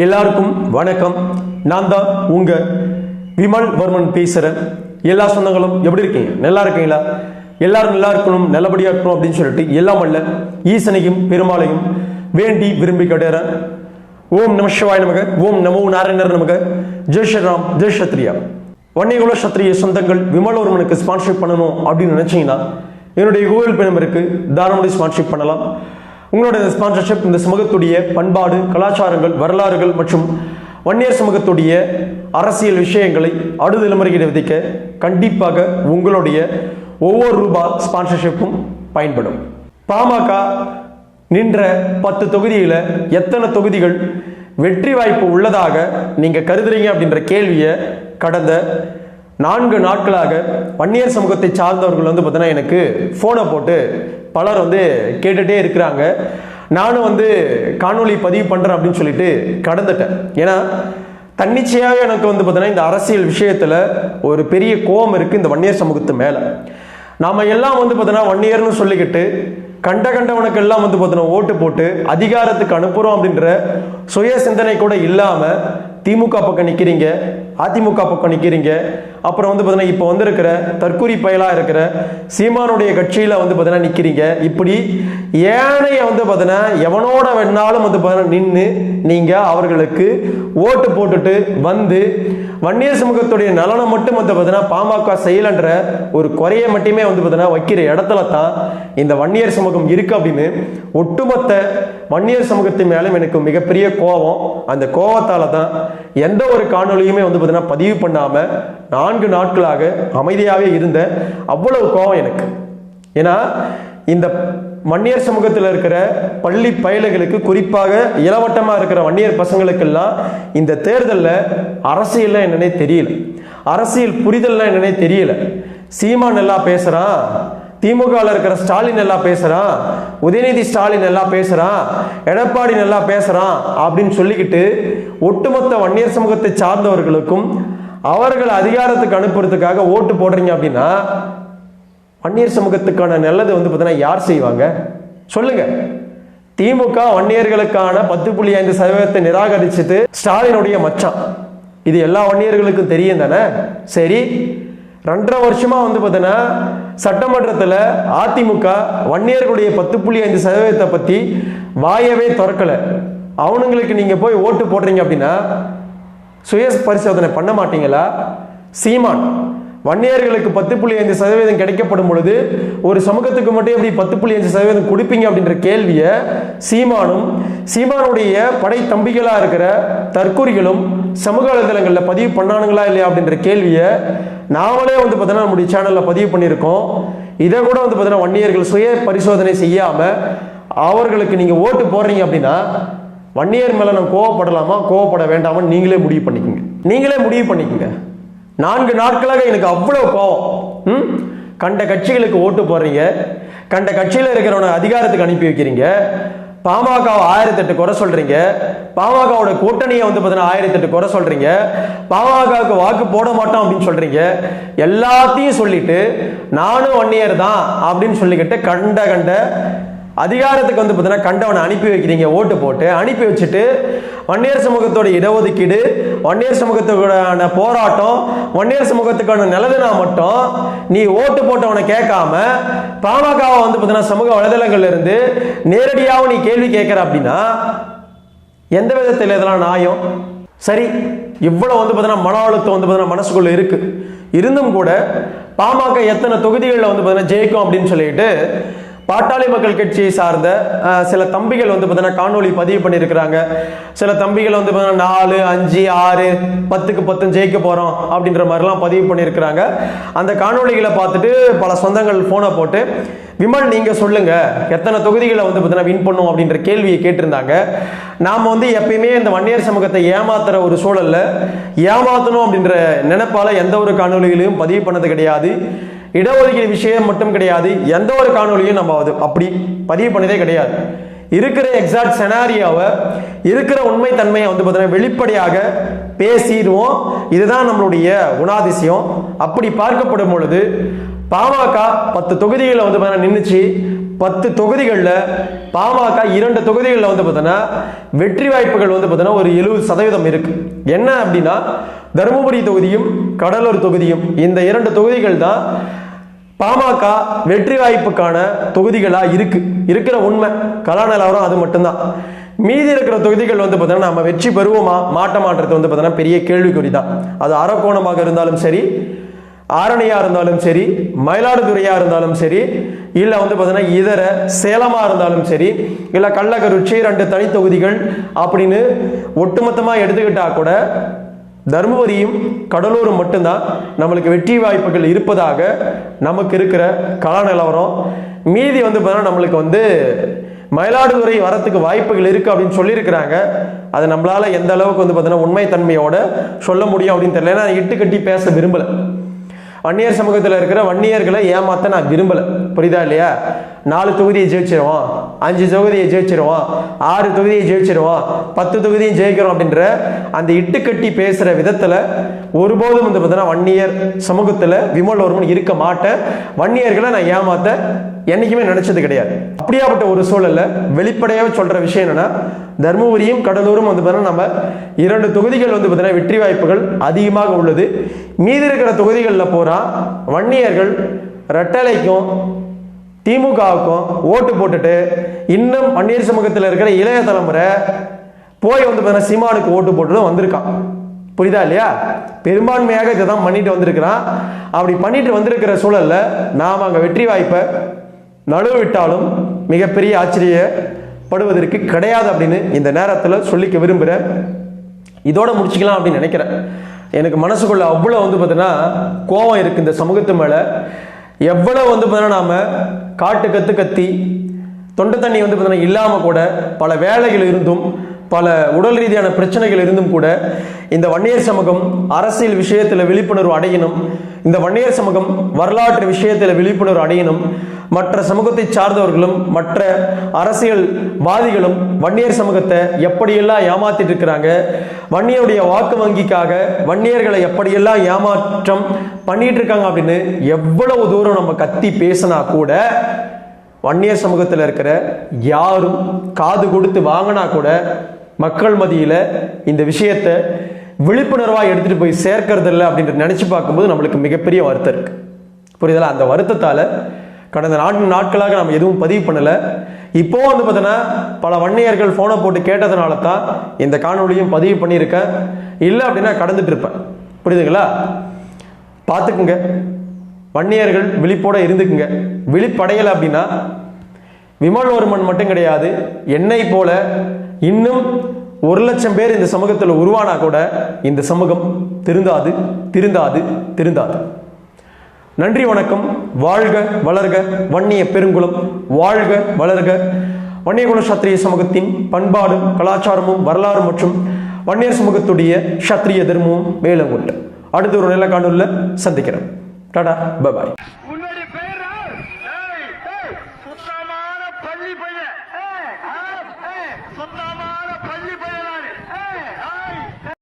எல்லாருக்கும் வணக்கம். நான் தான் உங்க விமல் வர்மன் பேசுகிறேன் எல்லா சொந்தங்களும் எப்படி இருக்கீங்க? நல்லா இருக்கீங்களா? எல்லாரும் நல்லா இருக்கணும் நல்லபடியா இருக்கணும் அப்படின்னு சொல்லிட்டு எல்லாம் அல்ல ஈசனையும் பெருமாளையும் வேண்டி விரும்பி கட்டுறேன். ஓம் நம சிவாய நமக ஓம் நமோ நாராயணர் நமக. ஜெய் ஸ்ரீராம் ஜெய் சத்ரியா. வன்னியகுல சத்திரிய சொந்தங்கள் விமலவர்மனுக்கு ஸ்பான்சர் பண்ணணும் அப்படின்னு நினைச்சீங்கன்னா என்னுடைய கூகுள் பே நம்பருக்கு தாராளமாக ஸ்பான்சர் பண்ணலாம். உங்களுடைய இந்த ஸ்பான்சர்ஷிப் இந்த சமூகத்துடைய பண்பாடு கலாச்சாரங்கள் வரலாறுகள் மற்றும் வன்னியர் சமூகத்துடைய அரசியல் விஷயங்களை அடுதலைமுறையிட விதிக்க கண்டிப்பாக உங்களுடைய ஒவ்வொரு ரூபாய் ஸ்பான்சர்ஷிப்பும் பயன்படும். பாமக நின்ற பத்து தொகுதியில் எத்தனை தொகுதிகள் வெற்றி வாய்ப்பு உள்ளதாக நீங்கள் கருதுறீங்க அப்படின்ற கேள்வியை கடந்த நான்கு நாட்களாக வன்னியர் சமூகத்தை சார்ந்தவர்கள் வந்து பார்த்தீங்கன்னா எனக்கு ஃபோனை போட்டு பலர் வந்து கேட்டுட்டே இருக்கிறாங்க. நானும் வந்து காணொலி பதிவு பண்ணுறேன் அப்படின்னு சொல்லிட்டு கடந்துட்டேன். ஏன்னா தன்னிச்சையாக எனக்கு வந்து பார்த்தீங்கன்னா இந்த அரசியல் விஷயத்தில் ஒரு பெரிய கோபம் இருக்குது இந்த வன்னியர் சமூகத்து மேலே. நாம் எல்லாம் வந்து பார்த்தீங்கன்னா வன்னியர்னு சொல்லிக்கிட்டு கண்ட கண்டவனுக்கு எல்லாம் வந்து பார்த்தீங்கன்னா ஓட்டு போட்டு அதிகாரத்துக்கு அனுப்புகிறோம் அப்படின்ற சுய சிந்தனை கூட இல்லாமல் திமுக பக்கம் நிற்கிறீங்க அதிமுக பக்கம் நிற்கிறீங்க அப்புறம் வந்து பார்த்தீங்கன்னா இப்போ வந்திருக்கிற தற்கூரி பயலாக இருக்கிற சீமானுடைய கட்சியில் வந்து பார்த்தீங்கன்னா நிற்கிறீங்க இப்படி ஏனைய வந்து பார்த்தீங்கன்னா எவனோட வேணாலும் வந்து பார்த்தீங்கன்னா நின்று நீங்கள் அவர்களுக்கு ஓட்டு போட்டுட்டு வந்து வன்னியர் சமூகத்துடைய நலனை மட்டும் வந்து பார்த்தீங்கன்னா பாமக செயலன்ற ஒரு குறையை மட்டுமே வந்து பார்த்தீங்கன்னா வைக்கிற இடத்துல தான் இந்த வன்னியர் சமூகம் இருக்குது அப்படின்னு ஒட்டுமொத்த வன்னியர் சமூகத்தின் மேலும் எனக்கு மிகப்பெரிய கோபம். அந்த கோபத்தால் தான் எந்த ஒரு காணொலியுமே வந்து பார்த்தீங்கன்னா பதிவு பண்ணாமல் நான்கு நாட்களாக அமைதியாகவே இருந்த அவ்வளவு கோபம் எனக்கு. ஏன்னா இந்த வன்னியர் சமூகத்தில் இருக்கிற பள்ளி பயலுகளுக்கு குறிப்பாக இளவட்டமாக இருக்கிற வன்னியர் பசங்களுக்கெல்லாம் இந்த தேர்தலில் அரசியல்லாம் என்னன்னே தெரியல. அரசியல் புரிதல்லாம் என்னன்னே தெரியல. சீமான் எல்லாம் பேசுகிறான் திமுகவில் இருக்கிற ஸ்டாலின் நல்லா பேசுகிறான் உதயநிதி ஸ்டாலின் நல்லா பேசுகிறான் எடப்பாடி நல்லா பேசுகிறான் அப்படின்னு சொல்லிக்கிட்டு ஒட்டுமொத்த வன்னியர் சமூகத்தை சார்ந்தவர்களுக்கும் அவர்கள் அதிகாரத்துக்கு அனுப்புறதுக்காக ஓட்டு போடுறீங்க அப்படின்னா வன்னியர் சமூகத்துக்கான நல்லது வந்து பார்த்தீங்கன்னா யார் செய்வாங்க? சொல்லுங்கள் திமுக வன்னியர்களுக்கான பத்து புள்ளி ஐந்து சதவீதத்தை நிராகரிச்சுட்டு ஸ்டாலினுடைய மச்சான். இது எல்லா வன்னியர்களுக்கும் தெரியும் தானே? சரி. ரெண்டரை வருஷமாக வந்து பார்த்தீங்கன்னா சட்டமன்றத்தில் அதிமுக வன்னியர்களுடைய பத்து புள்ளி ஐந்து சதவீதத்தை பற்றி வாயவே திறக்கலை. அவனுங்களுக்கு நீங்கள் போய் ஓட்டு போடுறீங்க அப்படின்னா சுய பரிசோதனை பண்ண மாட்டீங்களா? சீமான் வன்னியர்களுக்கு பத்து புள்ளி ஐந்து சதவீதம் கிடைக்கப்படும் பொழுது ஒரு சமூகத்துக்கு மட்டும் எப்படி பத்து புள்ளி அஞ்சு சதவீதம் கொடுப்பீங்க அப்படின்ற கேள்வியை சீமானும் சீமானுடைய படை தம்பிகளாக இருக்கிற தற்கூரிகளும் சமூக வலைதளங்களில் பதிவு பண்ணானுங்களா இல்லையா அப்படின்ற கேள்வியை நாமளே வந்து பார்த்தீங்கன்னா நம்முடைய சேனலில் பதிவு பண்ணியிருக்கோம். இதை கூட வந்து பார்த்தீங்கன்னா வன்னியர்கள் சுய பரிசோதனை செய்யாமல் அவர்களுக்கு நீங்கள் ஓட்டு போடுறீங்க அப்படின்னா வன்னியர் மேலே நான் கோவப்படலாமா? கோவப்பட வேண்டாமான்னு நீங்களே முடிவு பண்ணிக்கோங்க. நீங்களே முடிவு பண்ணிக்கோங்க. நான்கு நாட்களாக எனக்கு அவ்வளோ கோவம். ம்? கண்ட கட்சிகளுக்கு ஓட்டு போடுறீங்க. கண்ட கட்சியில் இருக்கிறவனை அதிகாரத்துக்கு அனுப்பி வைக்கிறீங்க. பாமகவை ஆயிரத்தெட்டு குறை சொல்றீங்க. பாமகவோட கூட்டணியை வந்து பார்த்தீங்கன்னா ஆயிரத்தெட்டு குறை சொல்றீங்க. பாமகவுக்கு வாக்கு போட மாட்டோம் அப்படின்னு சொல்றீங்க. எல்லாத்தையும் சொல்லிட்டு நானும் ஒன் இயர் தான் அப்படின்னு சொல்லிக்கிட்டு கண்ட கண்ட அதிகாரத்துக்கு வந்து பார்த்தீங்கன்னா கண்டவனை அனுப்பி வைக்கிறீங்க ஓட்டு போட்டு அனுப்பி வச்சுட்டு வன்னியர் சமூகத்தோட இடஒதுக்கீடு வன்னியர் சமூகத்துக்கான போராட்டம் வன்னியர் சமூகத்துக்கான நிலதுனா மட்டும் நீ ஓட்டு போட்டவனை கேட்காம பாமகவை வந்து பார்த்தீங்கன்னா சமூக வலைதளங்கள்ல இருந்து நேரடியாக நீ கேள்வி கேட்குற அப்படின்னா எந்த விதத்தில் இதெல்லாம் நியாயம்? சரி இவ்வளோ வந்து பார்த்தீங்கன்னா மன அழுத்தம் வந்து பார்த்தீங்கன்னா மனசுக்குள்ளே இருக்குது இருந்தும் கூட பாமக எத்தனை தொகுதிகளில் வந்து பார்த்தீங்கன்னா ஜெயிக்கும் அப்படின்னு சொல்லிட்டு பாட்டாளி மக்கள் கட்சியை சார்ந்த சில தம்பிகள் வந்து பார்த்தீங்கன்னா காணொலி பதிவு பண்ணியிருக்கிறாங்க. சில தம்பிகள் வந்து பார்த்தீங்கன்னா நாலு அஞ்சு ஆறு பத்துக்கு பத்து ஜெயிக்க போகிறோம் அப்படின்ற மாதிரிலாம் பதிவு பண்ணியிருக்கிறாங்க. அந்த காணொலிகளை பார்த்துட்டு பல சொந்தங்கள் ஃபோனை போட்டு விமல் நீங்கள் சொல்லுங்கள் எத்தனை தொகுதிகளை வந்து பார்த்தீங்கன்னா வின் பண்ணும்? அப்படின்ற கேள்வியை கேட்டிருந்தாங்க. நாம் வந்து எப்பயுமே இந்த வன்னியர் சமூகத்தை ஏமாத்துற ஒரு சூழல்ல ஏமாத்தணும் அப்படின்ற நினைப்பால் எந்த ஒரு காணொலிகளையும் பதிவு பண்ணது கிடையாது. இடஒதுக்கீடு விஷயம் மட்டும் கிடையாது எந்த ஒரு காணொலியும் நம்ம அது அப்படி பதிவு பண்ணதே கிடையாது. இருக்கிற எக்ஸாக்ட் செனாரியாவை இருக்கிற உண்மை தன்மையை வந்து பார்த்தீங்கன்னா வெளிப்படையாக பேசிடுவோம். இதுதான் நம்மளுடைய குணாதிசயம். அப்படி பார்க்கப்படும் பொழுது பாமக பத்து தொகுதிகளில் வந்து பார்த்தீங்கன்னா நின்றுச்சு பத்து தொகுதிகளில் பாமக இரண்டு தொகுதிகளில் வந்து பார்த்தோன்னா வெற்றி வாய்ப்புகள் வந்து பார்த்தோன்னா ஒரு எழுபது சதவீதம் இருக்கு. என்ன அப்படின்னா தருமபுரி தொகுதியும் கடலூர் தொகுதியும் இந்த இரண்டு தொகுதிகள் தான் பாமக வெற்றி வாய்ப்புக்கான தொகுதிகளாக இருக்கு. இருக்கிற உண்மை கலாநிலவரம் அது மட்டும்தான். மீதி இருக்கிற தொகுதிகள் வந்து பார்த்தீங்கன்னா நம்ம வெற்றி பெறுவோமா மாட்ட வந்து பார்த்தீங்கன்னா பெரிய கேள்விக்குறி தான் அது அரக்கோணமாக இருந்தாலும் சரி ஆரணியா இருந்தாலும் சரி மயிலாடுதுறையா இருந்தாலும் சரி இல்ல வந்து பார்த்தீங்கன்னா இதர சேலமா இருந்தாலும் சரி இல்ல கள்ளக்கருச்சி ரெண்டு தனி தொகுதிகள் அப்படின்னு ஒட்டுமொத்தமா எடுத்துக்கிட்டா கூட தருமபுரியும் கடலூரும் மட்டும்தான் நம்மளுக்கு வெற்றி வாய்ப்புகள் இருப்பதாக நமக்கு இருக்கிற கள நிலவரம். மீதி வந்து பார்த்தீங்கன்னா நம்மளுக்கு வந்து மயிலாடுதுறை வரத்துக்கு வாய்ப்புகள் இருக்கு அப்படின்னு சொல்லியிருக்கிறாங்க. அது நம்மளால எந்த அளவுக்கு வந்து பார்த்தீங்கன்னா உண்மைத்தன்மையோட சொல்ல முடியும் அப்படின்னு தெரியல. ஏன்னா இட்டு கட்டி பேச விரும்பல. வன்னியர் சமூகத்தில் இருக்கிற வன்னியர்களை ஏமாத்த நான் விரும்பல. புரியுதா இல்லையா? நாலு தொகுதியை ஜெயிச்சிருவோம் அஞ்சு தொகுதியை ஜெயிச்சிருவோம் ஆறு தொகுதியை ஜெயிச்சிருவோம் பத்து தொகுதியும் ஜெயிக்கிறோம் அப்படின்ற அந்த இட்டுக்கட்டி பேசுகிற விதத்தில் ஒருபோதும் வந்து பார்த்தீங்கன்னா வன்னியர் சமூகத்தில் விமல் ஒருவன் இருக்க மாட்டேன். வன்னியர்களை நான் ஏமாத்த என்னைக்குமே நினச்சது கிடையாது. அப்படியாப்பட்ட ஒரு சூழல்ல வெளிப்படையாக சொல்கிற விஷயம் என்னென்னா தர்மபுரியும் கடலூரும் வந்து பார்த்தீங்கன்னா நம்ம இரண்டு தொகுதிகள் வந்து பார்த்தீங்கன்னா வெற்றி வாய்ப்புகள் அதிகமாக உள்ளது. மீதி இருக்கிற தொகுதிகளில் போகிறா வன்னியர்கள் ரெட்டலைக்கும் திமுகவுக்கும் ஓட்டு போட்டுட்டு இன்னும் பன்னீர் சமூகத்தில் இருக்கிற இளைய தலைமுறை போய் வந்து பார்த்தீங்கன்னா சீமானுக்கு ஓட்டு போட்டுட்டு வந்திருக்கான். புரியுதா இல்லையா? பெரும்பான்மையாக இதை தான் பண்ணிட்டு வந்திருக்கிறான். அப்படி பண்ணிட்டு வந்திருக்கிற சூழல்ல நாம் அங்கே வெற்றி வாய்ப்பை நழுவிட்டாலும் மிகப்பெரிய ஆச்சரியப்படுவதற்கு கிடையாது அப்படின்னு இந்த நேரத்தில் சொல்லிக்க விரும்புகிறேன் இதோட முடிச்சுக்கலாம் அப்படின்னு நினைக்கிறேன். எனக்கு மனசுக்குள்ள அவ்வளோ வந்து பார்த்தீங்கன்னா கோவம் இருக்குது இந்த சமூகத்து மேலே. எவ்வளோ வந்து பார்த்தீங்கன்னா நாம் காட்டு கத்து கத்தி தொண்டை தண்ணி வந்து பார்த்தீங்கன்னா இல்லாமல் கூட பல வேலைகள் இருந்தும் பல உடல் ரீதியான பிரச்சனைகள் இருந்தும் கூட இந்த வன்னியர் சமூகம் அரசியல் விஷயத்தில் விழிப்புணர்வு அடையணும். இந்த வன்னியர் சமூகம் வரலாற்று விஷயத்தில் விழிப்புணர்வு அடையணும். மற்ற சமூகத்தை சார்ந்தவர்களும் மற்ற அரசியல்வாதிகளும் வன்னியர் சமூகத்தை எப்படியெல்லாம் ஏமாத்திட்டு இருக்கிறாங்க வன்னியருடைய வாக்கு வங்கிக்காக வன்னியர்களை எப்படியெல்லாம் ஏமாற்றம் பண்ணிட்டு இருக்காங்க அப்படின்னு எவ்வளவு தூரம் நம்ம கத்தி பேசினா கூட வன்னியர் சமூகத்தில் இருக்கிற யாரும் காது கொடுத்து வாங்கினா கூட மக்கள் மத்தியில் இந்த விஷயத்தை விழிப்புணர்வாக எடுத்துகிட்டு போய் சேர்க்கறது இல்லை அப்படின்ற நினச்சி பார்க்கும்போது நம்மளுக்கு மிகப்பெரிய வருத்தம் இருக்குது புரியுதா அந்த வருத்தத்தால் கடந்த நான்கு நாட்களாக நம்ம எதுவும் பதிவு பண்ணலை. இப்போ வந்து பார்த்தீங்கன்னா பல வன்னியர்கள் ஃபோனை போட்டு கேட்டதுனால தான் இந்த காணொலியும் பதிவு பண்ணியிருக்கேன். இல்லை அப்படின்னா கடந்துட்டு இருப்பேன். புரியுதுங்களா? பார்த்துக்குங்க. வன்னியர்கள் விழிப்போட இருந்துக்குங்க. விழிப்படையலை அப்படின்னா விமல்வர்மன் மட்டும் கிடையாது என்னை போல இன்னும் ஒரு லட்சம் பேர் இந்த சமூகத்தில் உருவானா கூட இந்த சமூகம் திருந்தாது திருந்தாது திருந்தாது. நன்றி வணக்கம். வாழ்க வளர்க வன்னிய பெருங்குளம். வாழ்க வளர்க. வன்னியகுல சத்திரிய சமூகத்தின் பண்பாடும் கலாச்சாரமும் வரலாறு மற்றும் வன்னியர் சமூகத்துடைய சத்திரிய தர்மமும் உண்டு. அடுத்த ஒரு நல்ல சந்திக்கிறேன் டாடா பாய்